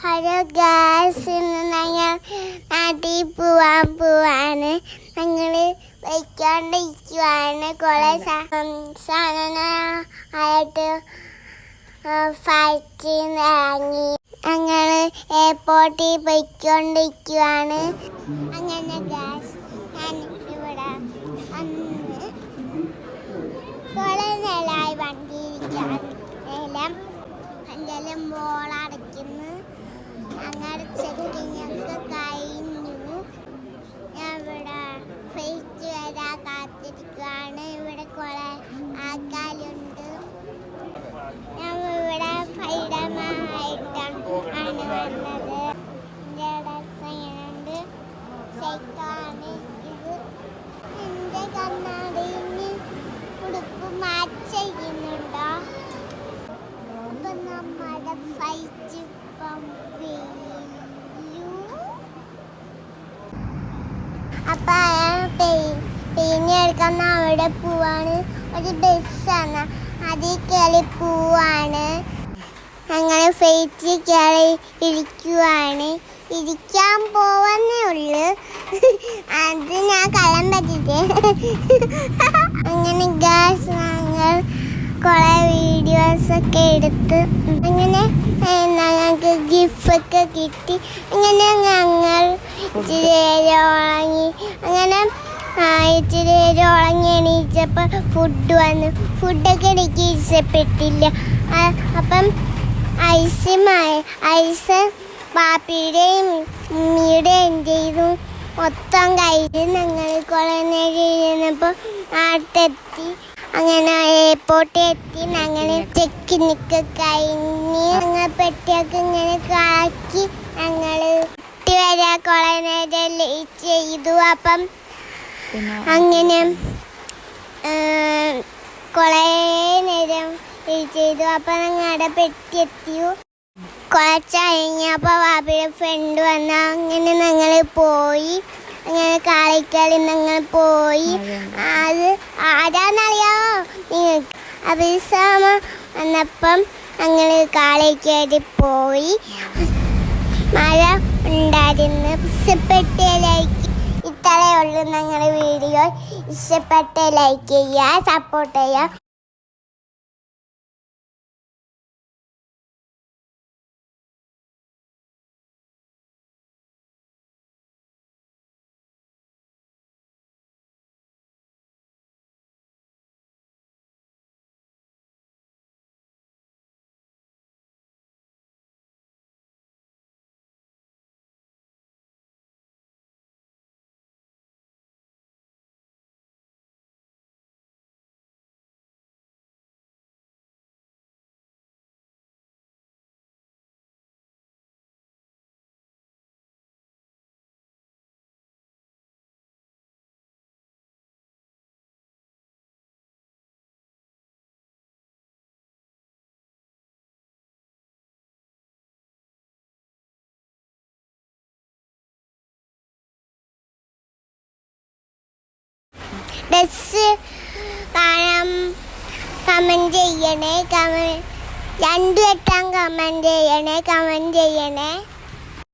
Hello Gauss ഇന്ന് ഞങ്ങൾ നാട്ടിൽ പോവാൻ പോവാണ്. ഞങ്ങൾ വയ്ക്കാണ്ടിരിക്കുവാണ് കുറെ സാധന ആയിട്ട് നിന്ന് ഇറങ്ങി. ഞങ്ങൾ എയർപോർട്ടിൽ പോയിക്കൊണ്ടിരിക്കുവാണ്. അങ്ങനെ ഗാസ് ഞാൻ അന്ന് കുറെ നേരമായി വണ്ടി ഇരിക്കാൻ നേരം എന്റെ മോളടയ്ക്കുന്നു. ചെക്കിങ് ഒക്കെ കഴിഞ്ഞു. ഞാൻ ഇവിടെ ഫേസ് വരാൻ കാത്തിരിക്കുകയാണ് ഇവിടെ കുറെ ആൾക്കാരുണ്ട്. ഞാൻ ഇവിടെ ഫൈഡമായിട്ടാണ് വന്നത്. എന്റെ ഡ്രസ് ഇങ്ങനെയുണ്ട് സൈക്കിളാണ് ഇത് എന്റെ കണ്ണാടിന് നമ്മുടെ ഫൈറ്റ്. അപ്പൊ പെയിന്റ് എടുക്കാൻ അവിടെ പോവാണ്. ഒരു ബസ്സാണ് അതിൽ കയറി പോവാണ്. അങ്ങനെ ഫേറ്റ് കയറി ഇരിക്കുവാണ്. ഇരിക്കാൻ പോവന്നേ ഉള്ളു. അത് ഞാൻ കളം പറ്റിട്ടേ. അങ്ങനെ ഗ്യാസ് ഒക്കെ എടുത്ത് അങ്ങനെ ഞങ്ങൾക്ക് ഗിഫ്റ്റൊക്കെ കിട്ടി. അങ്ങനെ ഞങ്ങൾ ഇച്ചിരി ഉറങ്ങി. അങ്ങനെ ഇച്ചിരി ഉറങ്ങി എണീച്ചപ്പോൾ ഫുഡ് വന്നു. ഫുഡൊക്കെ എനിക്ക് ഇഷ്ടപ്പെട്ടില്ല. അപ്പം ഐസുമായി ഐസ് പാപ്പിയുടെയും ഉമ്മിയുടെയും ചെയ്തു. മൊത്തം കഴിഞ്ഞ് ഞങ്ങൾ കുറേ നേരം ഇരുന്നപ്പോൾ നാട്ടെത്തി അങ്ങനെ എയർപോർട്ടിൽ എത്തി. ഞങ്ങൾ ചെക്കിനൊക്കെ കഴിഞ്ഞ് ഞങ്ങൾ പെട്ടിയൊക്കെ ഇങ്ങനെ കാക്കി. ഞങ്ങൾ വരെ കുറെ നേരം ലേറ്റ് ചെയ്തു. അപ്പം അങ്ങനെ കുറെ നേരം ലേറ്റ് ചെയ്തു. അപ്പം ഞങ്ങളുടെ പെട്ടി എത്തിയു കുറച്ച് കഴിഞ്ഞപ്പോൾ വാപ്പിയുടെ ഫ്രണ്ട് വന്ന അങ്ങനെ ഞങ്ങൾ പോയി. അങ്ങനെ കാളിക്കളി ഞങ്ങൾ പോയി. അത് ആരാന്നറിയാം അഭിസാമ വന്നപ്പം ഞങ്ങൾ കാളേക്കേറി പോയി. മഴ ഉണ്ടായിരുന്നു. ഇഷ്ടപ്പെട്ട ലൈക്ക് ഇത്രയേ ഉള്ളൂ ഞങ്ങളുടെ വീഡിയോ. ഇഷ്ടപ്പെട്ട ലൈക്ക് ചെയ്യുക സപ്പോർട്ട് ചെയ്യുക. ഡ്രസ് കാണാൻ കമന്റ് ചെയ്യണേ. കമൻ രണ്ടു വട്ടം കമന്റ് ചെയ്യണേ. കമന്റ് ചെയ്യണേ.